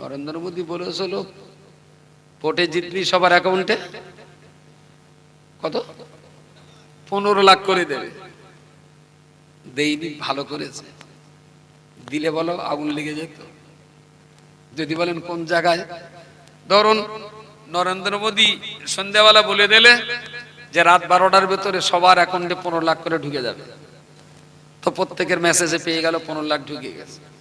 নরেন্দ্র মোদী বলেছিল ভোটে জিতলি সবার অ্যাকাউন্টে কত? পনেরো লাখ করে দেবে। দেইনি, ভালো করেছে। দিলে বলো, আগুন লেগে যেত। যদি বলেন কোন জায়গায়? ধরুন, নরেন্দ্র মোদী সন্ধ্যাবেলা বলে দিলে যে রাত বারোটার ভেতরে সবার অ্যাকাউন্টে পনেরো লাখ করে ঢুকে যাবে। তো প্রত্যেকের মেসেজে পেয়ে গেল, পনেরো লাখ ঢুকে গেছে।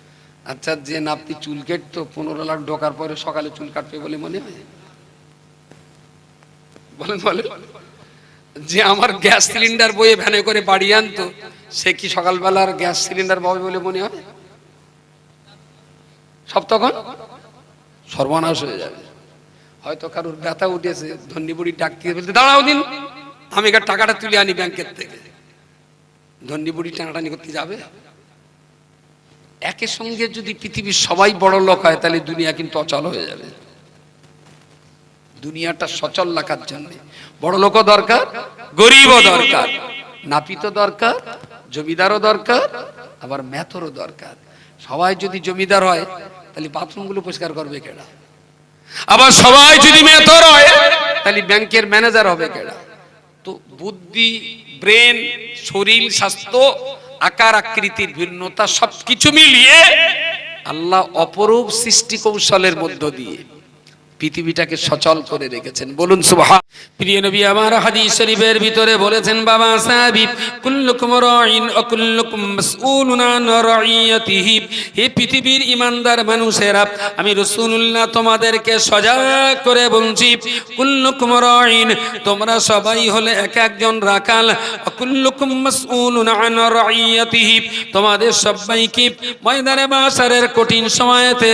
আচ্ছা যে নাপতি চুল কেটতো, পনেরো লাখ ঢোকার পরে সকালে চুল কাটবে বলে মনে হয়? বলেন বলেন। যে আমার গ্যাস সিলিন্ডার বয়ে ভ্যানে করে বাড়ি আনতো, সে কি সকালবেলার গ্যাস সিলিন্ডার পাবে বলে মনে হয়? সব তখন? সর্বনাশ হয়ে যাবে। হয়তো কারোর ব্যথা উঠেছে, ধন্যী বুড়ি ডাক দিয়ে বলতে দাঁড়াও দিন, আমি টাকাটা তুলে আনি ব্যাংকের থেকে। ধন্যী টানাটানি করতে যাবে? একের সঙ্গে যদি পৃথিবীর সবাই বড় লোক হয়, তাহলে দুনিয়া কিন্তু অচল হয়ে যাবে। দুনিয়াটা সচল রাখার জন্য। বড় লোকও দরকার, গরিবও দরকার নাপিত দরকার, জমিদারও দরকার, আবার ম্যাথরও দরকার। সবাই যদি জমিদার হয়, তাহলে বাথরুমগুলো পরিষ্কার করবে কেডা? আবার সবাই যদি মেথর হয়, তাহলে ব্যাংকের ম্যানেজার হবে কেডা? তো বুদ্ধি, ব্রেন, শরীর, স্বাস্থ্য আকার আকৃতির ভিন্নতা সবকিছু মিলিয়ে আল্লাহ অপরূপ সৃষ্টি কৌশলের মধ্য দিয়ে পৃথিবীটাকে সচল করে রেখেছেন। বলুন, সুবহান। প্রিয় নবী, আমার হাদিস শরীফের ভিতরে বলেছেন, বাবা সাহাবী কুল্লুকুম রাইন ওয়া কুল্লুকুম মাসউলুন আন রাইয়াতিহি। হে পৃথিবীর ইমানদার মানুষেরা, আমি রাসূলুল্লাহ তোমাদেরকে সজাগ করে বলছি, কুল্লুকুম রাইন, তোমরা সবাই হলে এক একজন রাখাল ওয়া কুল্লুকুম মাসউলুন আন রাইয়াতিহি। তোমাদের সবাইকে ময়দানে বাসারের কঠিন সময়েতে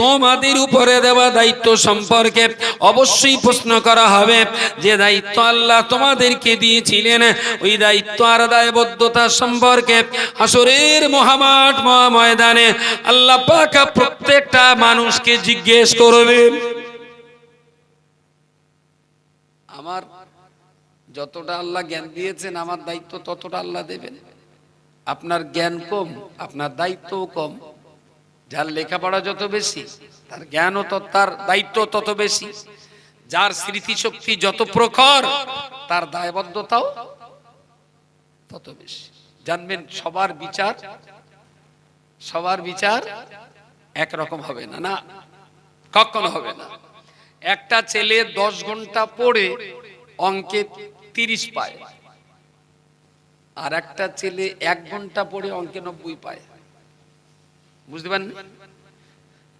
তোমাদের উপরে দেওয়া দায়িত্ব সম্পর্কে অবশ্যই প্রশ্ন করা হবে যে দায়িত্ব আল্লাহ তোমাদেরকে দিয়েছিলেন। ওই দায়িত্ব আর দায়বদ্ধতা সম্পর্কে হাসরের মহামাঠ মহা ময়দানে আল্লাহ পাকা প্রত্যেকটা মানুষকে জিজ্ঞেস করবেন। আমার যতটা আল্লাহ জ্ঞান দিয়েছেন, আমার দায়িত্ব ততটা আল্লাহ দেবেন। আপনার জ্ঞান কম, আপনার দায়িত্বও কম। যার লেখাপড়া যত বেশি, তার জ্ঞানও তত, তার দায়িত্ব তত বেশি, যার স্মৃতিশক্তি যত প্রখর, তার দায়বদ্ধতাও তত বেশি। জানবেন, সবার বিচার সবার বিচার একরকম হবে না না, কখনো হবে না। একটা ছেলে দশ ঘণ্টা পড়ে অঙ্কে তিরিশ পায়, আর একটা ছেলে এক ঘণ্টা পড়ে অঙ্কে নব্বই পায়। বুঝতে পারেন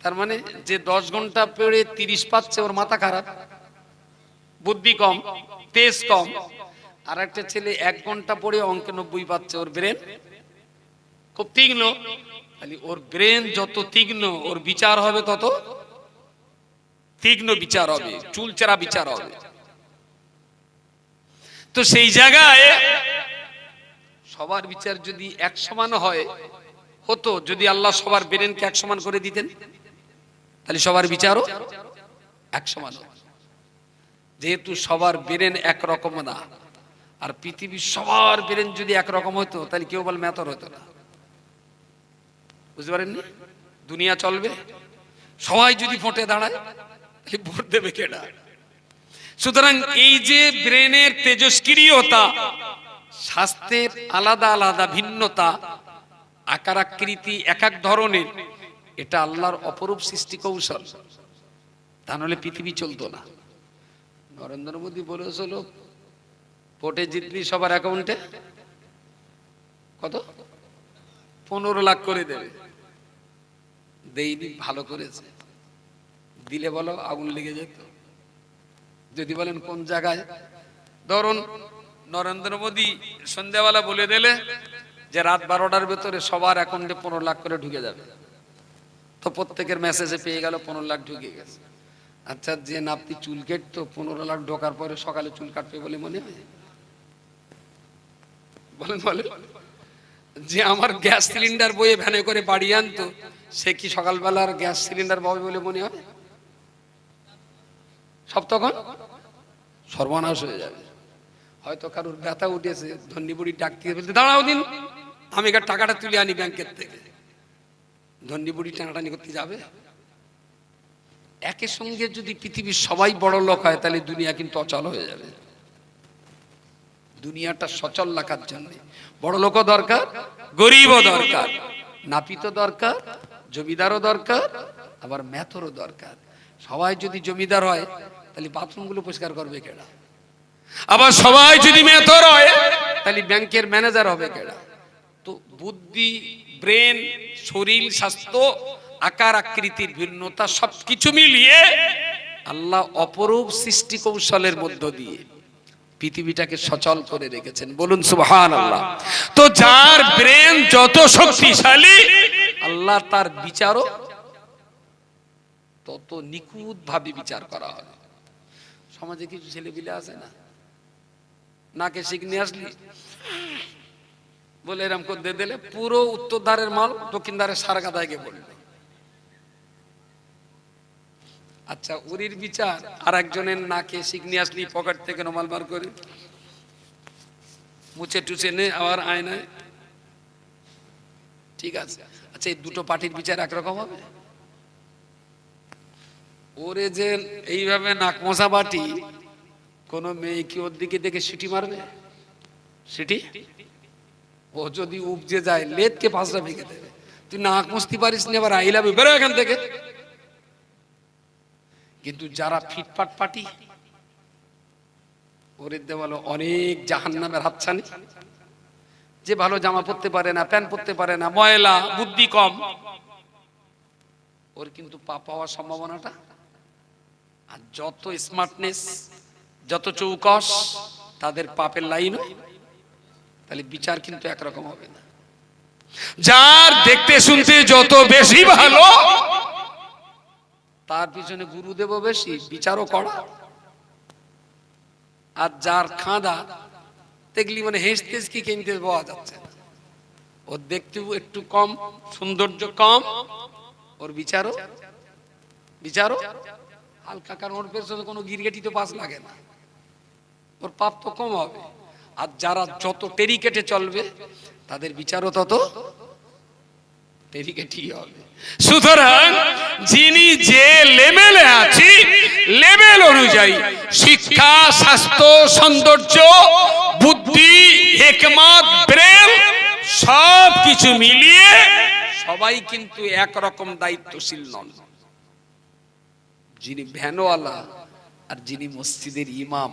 তার মানে যে দশ ঘণ্টা পড়ে তিরিশ পাচ্ছে, ওর মাথা খারাপ। বুদ্ধি কম তেজ কম। আর একটা ছেলে এক ঘণ্টা পড়ে অঙ্কে নব্বই পাচ্ছে, ওর ব্রেন খুব তীক্ষ্ণ। খালি ওর ব্রেন যত তীক্ষ্ণ, ওর বিচার হবে তত তীক্ষ্ণ বিচার হবে, চুলচেরা বিচার হবে। তো সেই জায়গায় সবার বিচার যদি এক সমান হয় হতো যদি আল্লাহ সবার ব্রেনকে এক সমান করে দিতেন? তাহলে সবার বিচারও এক সমান যেহেতু সবার ব্রেন একরকম না, আর পৃথিবীর সবার ব্রেন যদি একরকম হতো, তাহলে কেউ বল মেতর হতো না। বুঝতে পারেননি? দুনিয়া চলবে। সবাই যদি ভোটে দাঁড়ায়, তাহলে ভোট দেবে কেডা সুতরাং এই যে ব্রেনের তেজস্ক্রিয়তা, স্বাস্থ্যের আলাদা আলাদা ভিন্নতা আকার আকৃতি এক এক ধরনের, এটা আল্লাহর অপরূপ সৃষ্টি কৌশল। তা নাহলে পৃথিবী চলতো না। নরেন্দ্র মোদী বলেছিল ভোটে জিতলি সবার অ্যাকাউন্টে কত? পনেরো লাখ করে দেবে। দেইনি, ভালো করেছে। দিলে বলো, আগুন লেগে যেত। যদি বলেন কোন জায়গায়? ধরুন, নরেন্দ্র মোদী সন্ধ্যাবেলা বলে দিলে যে রাত বারোটার ভেতরে সবার অ্যাকাউন্টে পনেরো লাখ করে ঢুকে যাবে। তো প্রত্যেকের মেসেজে পেয়ে গেল পনেরো লাখ ঢুকে গেছে। আচ্ছা যে নাপতি চুল কেটতো, পনেরো লাখ ঢোকার পরে সকালে চুল কাটবে বলে মনে হয়? বলেন বলেন যে আমার গ্যাস সিলিন্ডার বয়ে ভ্যানে করে বাড়ি আনতো, সে কি সকালবেলার গ্যাস সিলিন্ডার পাবে বলে মনে হয়? সব তখন? সর্বনাশ হয়ে যাবে। হয়তো কারোর ব্যথা উঠেছে, ধন্যী বুড়ি বলতে দাঁড়াও দিন। আমি এখানে টাকাটা তুলে আনি ব্যাংকের থেকে। ধন্যী বুড়ি টানাটানি করতে যাবে? একের সঙ্গে যদি পৃথিবীর সবাই বড় লোক হয়, তাহলে দুনিয়া কিন্তু অচল হয়ে যাবে। দুনিয়াটা সচল রাখার জন্য। বড় লোকও দরকার, গরিবও দরকার নাপিত দরকার, জমিদারও দরকার, আবার ম্যাথরও দরকার। সবাই যদি জমিদার হয়, তাহলে বাথরুমগুলো পরিষ্কার করবে কেডা? আবার সবাই যদি মেথর হয়, তাহলে ব্যাংকের ম্যানেজার হবে কেডা? বুদ্ধি, ব্রেন, শরীর, স্বাস্থ্য, আকার, আকৃতির ভিন্নতা সবকিছু মিলিয়ে আল্লাহ অপরূপ সৃষ্টি কৌশলের মধ্য দিয়ে পৃথিবীটাকে সচল করে রেখেছেন। বলুন সুবহান আল্লাহ তো যার ব্রেন যত শক্তিশালী, আল্লাহ তার বিচারও তত নিখুঁত ভাবে বিচার করা হবে সমাজে কিছু ছেলেপিলে আছে না? নাকে শিখ নিয়ে আসলি? বলে এরম করে দিলে পুরো উত্তর ধারের মাল দক্ষিণ সার গাদায় গিয়ে পড়ল আচ্ছা উরির বিচার আর একজনের নাকে শিখ নিয়ে আসলি, পকেট থেকে রুমাল বার করে। মুছে টুছে নে, আবার আয়নায় ঠিক আছে। আচ্ছা এই দুটো পার্টির বিচার একরকম হবে? ওরে যে এইভাবে নাক মশা বাটি, কোন মেয়ে কি ওর দিকে দেখে সিটি মারবে? সিটি? ও যদি উপজে যায়, লেদকে পাঁচটা ভেঙে দেবে। তুই নাক মস্তি পারিস নি, আবার আইলাবি বেরো এখান থেকে। কিন্তু যারা ফিটফাট পাটি ওরে দেওয়ালো অনেক জাহান নামের হাতছানি। যে ভালো জামা পরতে পারে না, প্যান্ট পরতে পারে না, ময়লা, বুদ্ধি কম। ওর কিন্তু পা পাওয়ার সম্ভাবনাটা। আর যত স্মার্টনেস যত চৌকস, তাদের পাপের লাইনও তাহলে বিচার কিন্তু একরকম হবে না। যার দেখতে শুনতে যত বেশি ভালো তার পিছনে গুরুদেব বেশি বিচারও করা আর যার খাঁদা দেখলি মানে হেসতেস কি কিনতে পাওয়া যাচ্ছে। ওর দেখতেও একটু কম সৌন্দর্য কম ওর বিচারও বিচারও। হালকা কারণ ওর পেছনে কোনো গিরগেটি তো পাস লাগে না। ওর পাপ তো কম হবে। আর যারা যত টেরি কেটে চলবে, তাদের বিচারও তত টেরিকেটি হবে। সুতরাং যিনি যে লেভেলে আছি লেভেল অনুযায়ী শিক্ষা, স্বাস্থ্য, সৌন্দর্য, বুদ্ধি, হেকমত, ব্রেন সব কিছু মিলিয়ে সবাই কিন্তু একরকম দায়িত্বশীল নন। যিনি ভ্যানওয়ালা আর যিনি মসজিদের ইমাম,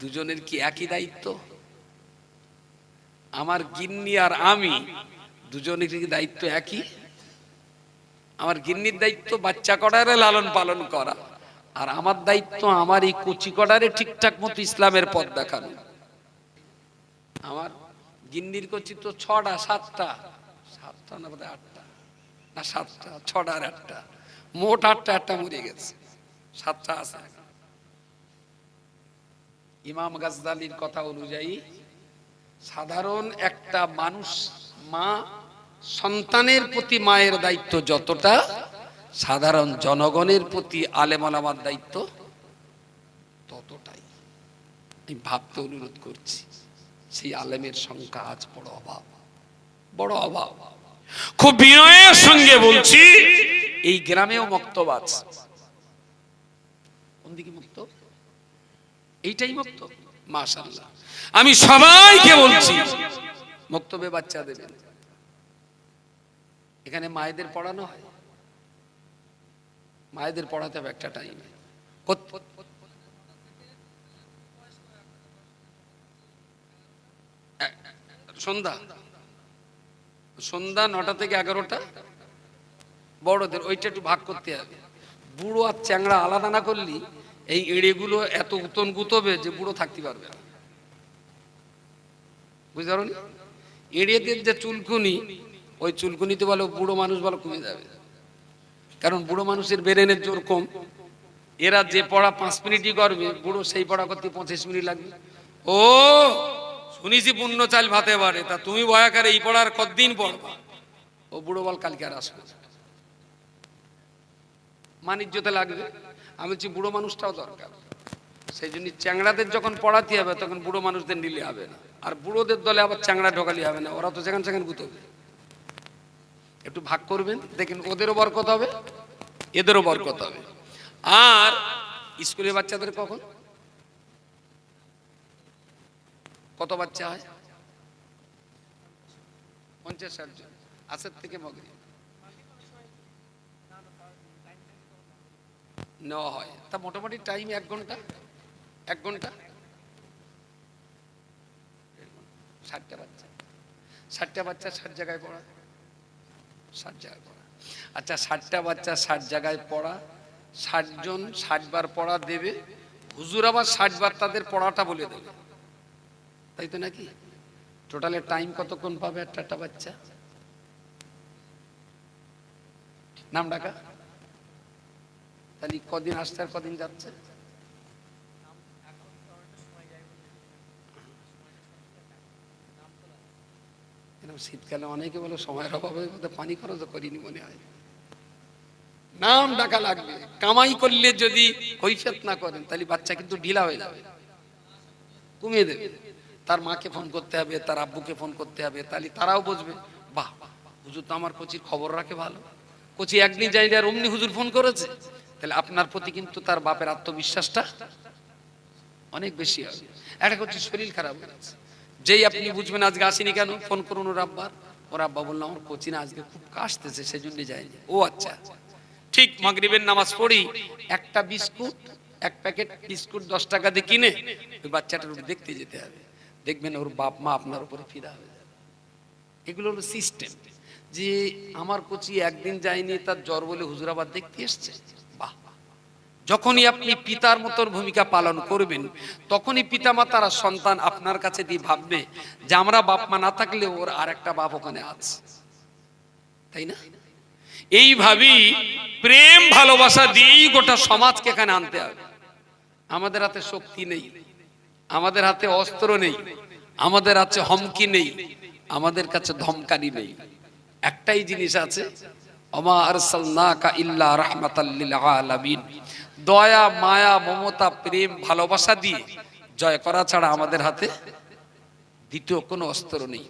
দুজনের কি একই দায়িত্ব? আমার গিন্নি আর আমি দুজনের দায়িত্ব একই। আমার গিন্নির দায়িত্ব বাচ্চা কটারে লালন পালন করা। আর আমার দায়িত্ব আমার এই কচি কটারে ঠিকঠাক মতো ইসলামের পথ দেখানো। আমার গিন্নির কচি তো ছটা, সাতটা। সাতটা না বোধহয় আটটা? না, সাতটা, ছটা আর আটটা। মোট আটটা আটটা মরে গেছে। সাতটা আছে। ইমাম গাজদালির কথা অনুযায়ী সাধারণ একটা মানুষ মা সন্তানের প্রতি মায়ের দায়িত্ব যতটা, সাধারণ জনগণের প্রতি আলেমালামার দায়িত্ব ততটাই। আমি ভাবতে অনুরোধ করছি, সেই আলেমের সংখ্যা আজ বড় অভাব বড় অভাব। খুব বিনয়ের সঙ্গে বলছি, এই গ্রামেও মক্তব আছে। কোন দিকে মুক্ত এইটাই মুক্ত মাশাল্লাহ আমি সবাইকে বলছি। মক্তবে বাচ্চা দেবেন এখানে মায়েদের পড়ানো হয়। মায়েদের পড়াতে হবে একটা টাইমে সন্ধ্যা। সন্ধ্যা নটা থেকে এগারোটা। বড়দের ওইটা একটু ভাগ করতে হবে। বুড়ো আর চ্যাংড়া আলাদা না করলি এই এড়েগুলো এত উতন গুতবে যে বুড়ো থাকতে পারবে না। বুঝতে এড়িয়েদের যে চুলকুনি, ওই চুলকুনিতে বলো বুড়ো মানুষ বলো কমে যাবে। কারণ বুড়ো মানুষের বেরেনের জোর কম। এরা যে পড়া পাঁচ মিনিটই করবে, বুড়ো সেই পড়া করতে পঁচিশ মিনিট লাগবে। ও, শুনিছি পূর্ণ চাল ভাতে পারে তা তুমি বয়াকারে এই পড়ার কতদিন পড়বা ও বুড়ো বল কালকে আর আসবে মানিজ্যতে লাগবে। আমি বলছি বুড়ো মানুষটাও দরকার। সেই জন্য চ্যাংড়াদের যখন পড়াতে হবে, তখন বুড়ো মানুষদের নিলে হবে না। আর বুড়োদের দলে আবার চ্যাংড়া ঢোকালি হবে না, ওরা তো সেখানে সেখানে গুতবে একটু ভাগ করবেন, দেখেন ওদেরও বরকত হবে, এদেরও বরকত হবে। আর স্কুলের বাচ্চাদের কখন? কত বাচ্চা হয়? পঞ্চাশ ষাট জন আসের থেকে মগরি। নেওয়া হয়। তা মোটামুটি টাইম এক ঘণ্টা? এক ঘণ্টা? ষাটটা বাচ্চা। ষাটটা বাচ্চা ষাট জায়গায় পড়া। ষাট জায়গায় পড়া। আচ্ছা ষাটটা বাচ্চা ষাট জায়গায় পড়া। ষাট জন ষাট বার পড়া দেবে। হুজুর আবার ষাট বার তাদের পড়াটা বলে দেবে। তাই তো নাকি? টোটালে টাইম কতক্ষণ পাবে একটা একটা বাচ্চা? নাম ডাকা। তাহলে কদিন আসছে আর কদিন যাচ্ছে? শীতকালে অনেকে বলে সময়ের অভাবে পানি খরচ করিনি মনে হয়। নাম ডাকা লাগবে। কামাই করলে যদি কৈফিয়ত না করেন, তাহলে বাচ্চা কিন্তু ঢিলা হয়ে যাবে। কমিয়ে দেবে। তার মাকে ফোন করতে হবে, তার আব্বুকে ফোন করতে হবে, তাহলে তারাও বুঝবে, বাহ, হুজুর তো আমার কোচির খবর রাখে ভালো। কোচি একদিন যাই আর অমনি হুজুর ফোন করেছে। তাহলে আপনার প্রতি কিন্তু তার বাপের আত্মবিশ্বাসটা অনেক বেশি হবে। একটা করছি শরীর খারাপ হয়ে যেই আপনি বুঝবেন আজকে আসেনি কেন? ফোন করুন ওর আব্বার। ওর আব্বা বলল, আমার কোচিন আজকে খুব কাশতেছে সেই জন্য যায়নি। ও আচ্ছা। ঠিক মাগরিবের নামাজ পড়ি, একটা বিস্কুট, এক প্যাকেট বিস্কুট দশ টাকা দিয়ে কিনে ওই বাচ্চাটার উপর দেখতে যেতে হবে। দেখবেন ওর বাপ মা আপনার উপরে ফিদা হয়ে যাবে। এগুলো হলো সিস্টেম। যে আমার কোচি একদিন যায়নি, তার জ্বর বলে হুজুর আবার দেখতে এসছে। যখনই আপনি পিতার মতন ভূমিকা পালন করবেন, তখনই পিতা মাতারা সন্তান আপনার কাছে দিয়ে ভাববে যে আমরা বাপ মা না থাকলে ওর আর একটা বাপ ওখানে আছে। তাই না? এইভাবেই প্রেম, ভালোবাসা দিয়েই গোটা সমাজকে এখানে আনতে হবে। আমাদের হাতে শক্তি নেই, আমাদের হাতে অস্ত্র নেই, আমাদের হাতে হমকি নেই, আমাদের কাছে ধমকানি নেই। একটাই জিনিস আছে অমা আরসালনাকা ইল্লা রাহমাতাল লিল আলামিন। দয়া, মায়া, মমতা, প্রেম, ভালোবাসা দিয়ে জয় করা ছাড়া আমাদের হাতে দ্বিতীয় কোনো অস্ত্র নেই।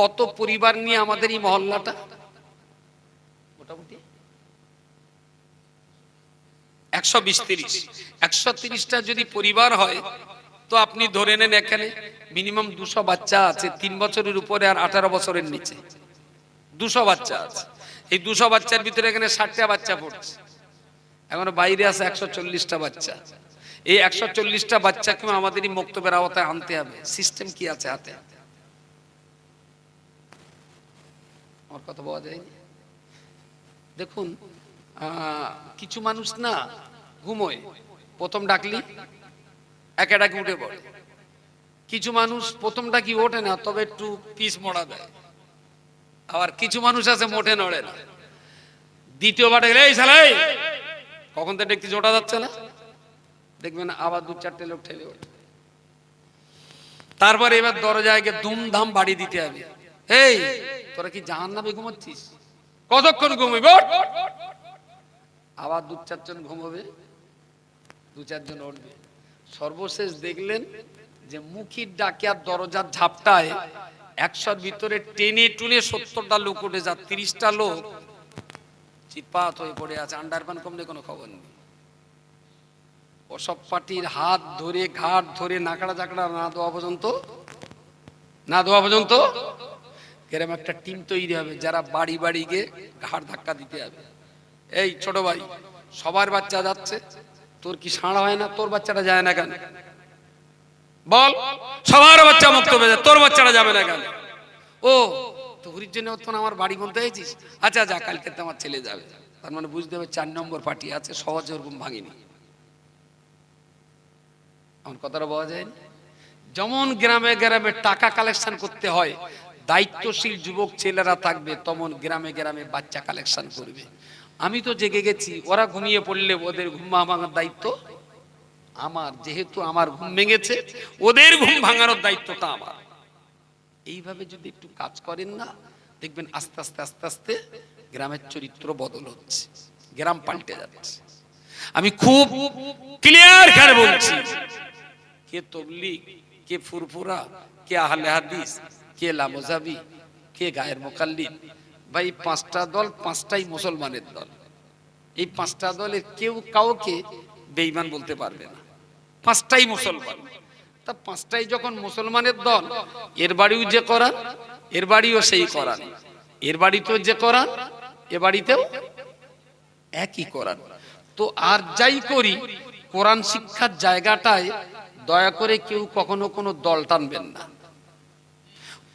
কত পরিবার নিয়ে আমাদের এই মহল্লাটা? মোটামুটি? একশো বিশ একশো তিরিশটা যদি পরিবার হয়, তো আপনি ধরে নেন এখানে মিনিমাম দুশো বাচ্চা আছে, তিন বছরের উপরে আর আঠারো বছরের নিচে। দুশো বাচ্চা আছে। এই দুশো বাচ্চার ভিতরে এখানে ষাটটা বাচ্চা পড়ছে। এখন বাইরে আছে একশো চল্লিশটা বাচ্চা। এই একশো চল্লিশটা বাচ্চাকেও আমাদের এই বক্তব্যের আওতায় আনতে হবে। সিস্টেম কি আছে হাতে? আমার কথা বলা যায়নি দেখুন কিছু মানুষ না ঘুমোয়। প্রথম ডাকলি, একা ডাকি উঠে পড়ে। কিছু মানুষ প্রথম ডাকি ওঠে না, তবে একটু পিস মরা দেয়। আবার কিছু মানুষ আছে মোটে নড়ে না। দ্বিতীয়বার এই শালাই কখন তো দেখতে জোটা যাচ্ছে না। দেখবেন আবার দু চারটে লোক ঠেলে ওঠে। তারপরে এবার দরজায় গিয়ে দুমধাম বাড়ি দিতে হবে। এই তোরা কি জাহান নামে ঘুমাচ্ছিস? কতক্ষণ ঘুমাবি? আবার দু চারজন ঘুমাবে, দু চারজন উঠবে। সর্বশেষ দেখলেন যে মুখির ডাকে আর দরজার ঝাপটায় একশোর ভিতরে টেনে টুনে সত্তরটা লোক উঠে যা তিরিশটা লোক চিৎপাত হয়ে পড়ে আছে আন্ডারপ্যান কমলে কোনো খবর নেই। ওসব পার্টির হাত ধরে ঘাট ধরে, নাকড়া চাকড়া না দেওয়া পর্যন্ত, না দেওয়া পর্যন্ত এরকম একটা টিম তৈরি হবে, যারা বাড়ি বাড়ি গিয়ে ঘাড় ধাক্কা দিতে হবে এই ছোট ভাই, সবার বাচ্চা যাচ্ছে, তোর কি সাড়া হয় না? তোর বাচ্চাটা যায় না কেন? বল, সবার বাচ্চা মুক্ত হয়ে যায়, তোর বাচ্চাটা যাবে না কেন? ও তোরির জন্য তো আমার বাড়ি বলতে হয়েছিস আচ্ছা যা, কালকে তো আমার ছেলে যাবে। তার মানে বুঝতে হবে চার নম্বর পার্টি আছে, সহজে ওরকম ভাঙিনি। আমার কথাটা বলা যায়নি যেমন গ্রামে গ্রামে টাকা কালেকশন করতে হয়, দায়িত্বশীল যুবক ছেলেরা থাকবে, তেমন গ্রামে গ্রামে বাচ্চা কালেকশন করবে। আমি তো জেগে গেছি, ওরা ঘুমিয়ে পড়লে ওদের ঘুম ভাঙার দায়িত্ব আমার। যেহেতু আমার ঘুম ভেঙেছে, ওদের ঘুম ভাঙানোর দায়িত্বটা আমার। এইভাবে যদি একটু কাজ করেন না, দেখবেন আস্তে আস্তে আস্তে আস্তে গ্রামের চরিত্র বদল হচ্ছে, গ্রাম পাল্টে যাচ্ছে। আমি খুব ক্লিয়ার করে বলছি, কে তবলিগ, কে ফুরফুরা, কে আহলে হাদিস, কে লামজাবি, কে গায়ের মোকাল্লিন ভাই পাঁচটা দল পাঁচটাই মুসলমানের দল। এই পাঁচটা দলের কেউ কাউকে বেঈমান বলতে পারবে না। পাঁচটাই মুসলমান। তা পাঁচটাই যখন মুসলমানের দল এর বাড়িও যে করান এর বাড়িও সেই করান। এর বাড়িতেও যে করান এ বাড়িতেও একই করান। তো আর যাই করি কোরআন শিক্ষার জায়গাটায় দয়া করে কেউ কখনো কোনো দল টানবেন না।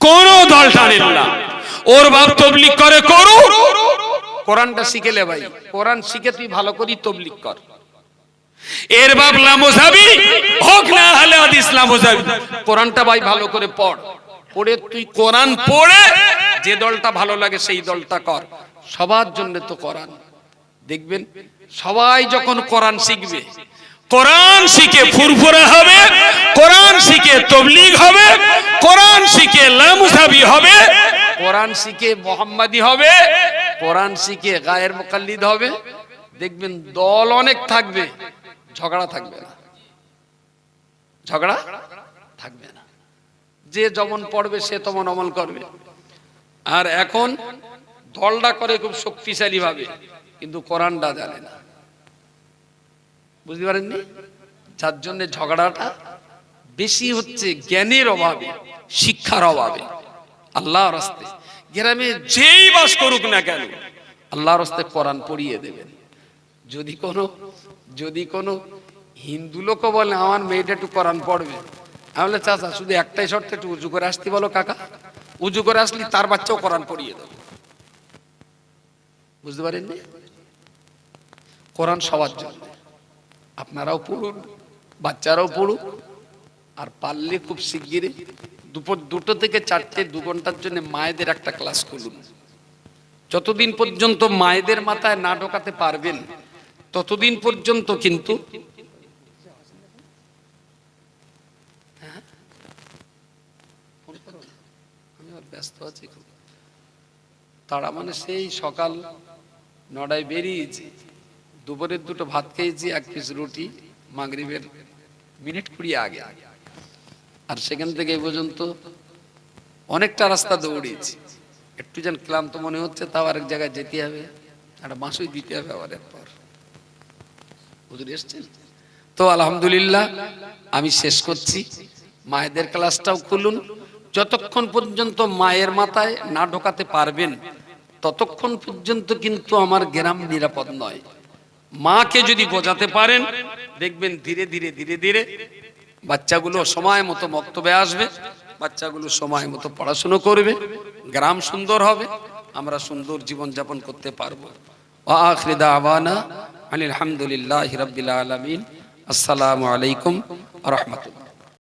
কোন দল টানেন না। ওর বাপ তবলিক করে করু কোরআনটা শিখে লে ভাই। কোরআন শিখে তুই ভালো করি তবলিক কর। এর বাপ লামোজাবি হোক না হলে ইসলাম হোজাবি কোরআনটা ভাই ভালো করে পড়। পড়ে তুই কোরআন পড়ে যে দলটা ভালো লাগে সেই দলটা কর। সবার জন্য তো কোরআন। দেখবেন সবাই যখন কোরআন শিখবে কোরআন শিখে ফুরফুরা হবে কোরআন শিখে তবলিগ হবে কোরআন শিখে লামুজাবি হবে। কোরআন শিখে মোহাম্মদী হবে কোরআন শিখে গায়ের মোকাল্লিদ হবে। দেখবেন দল অনেক থাকবে ঝগড়া থাকবে না। ঝগড়া থাকবে না। যে যেমন পড়বে, সে তেমন অমল করবে। আর এখন দলটা করে খুব শক্তিশালী ভাবে কিন্তু কোরআনটা জানে না। বুঝতে পারেননি? যার জন্য ঝগড়াটা বেশি হচ্ছে জ্ঞানের অভাবে, শিক্ষার অভাবে। আল্লাহ রাস্তে। গ্রামে যেই বাস করুক না কেন, আল্লাহর রাস্তে কোরআন পড়িয়ে দেবেন। যদি কোনো যদি কোনো হিন্দু লোক বলে, আমার মেয়েটা একটু কোরআন পড়বে। আমি বলে চাচা, শুধু একটাই শর্তে, একটু উজু করে আসতে বলো কাকা। উজু করে আসলি তার বাচ্চাও কোরআন পড়িয়ে দেবো। বুঝতে পারেননি? কোরআন সবার জন্য। আপনারাও পড়ুন, বাচ্চারাও পড়ুক, আর পারলে খুব শিগগিরই দুপুর দুটো থেকে চারটে, দু ঘণ্টার জন্য মায়েদের একটা ক্লাস খুলুন। যতদিন পর্যন্ত মায়েদের মাথায় না ঢোকাতে পারবেন ততদিন পর্যন্ত কিন্তু ব্যস্ত আছি তারা মানে সেই সকাল নটায় বেরিয়েছি দুপুরের দুটো ভাত খেয়েছি, এক পিস রুটি, মাগরিবের মিনিট কুড়ি আগে। আর সেখান থেকে এই পর্যন্ত অনেকটা রাস্তা দৌড়িয়েছি। একটু যেন ক্লান্ত মনে হচ্ছে, তাও আরেক জায়গায় যেতে হবে। একটা মাসুই দিতে হবে আবার এরপর হুজুর এসছেন? তো আলহামদুলিল্লাহ, আমি শেষ করছি। মায়েদের ক্লাসটাও খুলুন। যতক্ষণ পর্যন্ত মায়ের মাথায় না ঢোকাতে পারবেন, ততক্ষণ পর্যন্ত কিন্তু আমার গ্রাম নিরাপদ নয়। মাকে যদি বোঝাতে পারেন, দেখবেন ধীরে ধীরে ধীরে ধীরে বাচ্চাগুলো সময় মতো বক্তব্যে আসবে, বাচ্চাগুলো সময় মতো পড়াশুনো করবে, গ্রাম সুন্দর হবে, আমরা সুন্দর জীবন যাপন করতে পারব। আখরি দাওয়ানা আলহামদুলিল্লাহ রবিল আলমিন। আসসালামু আলাইকুম রহমতুল্লাহ।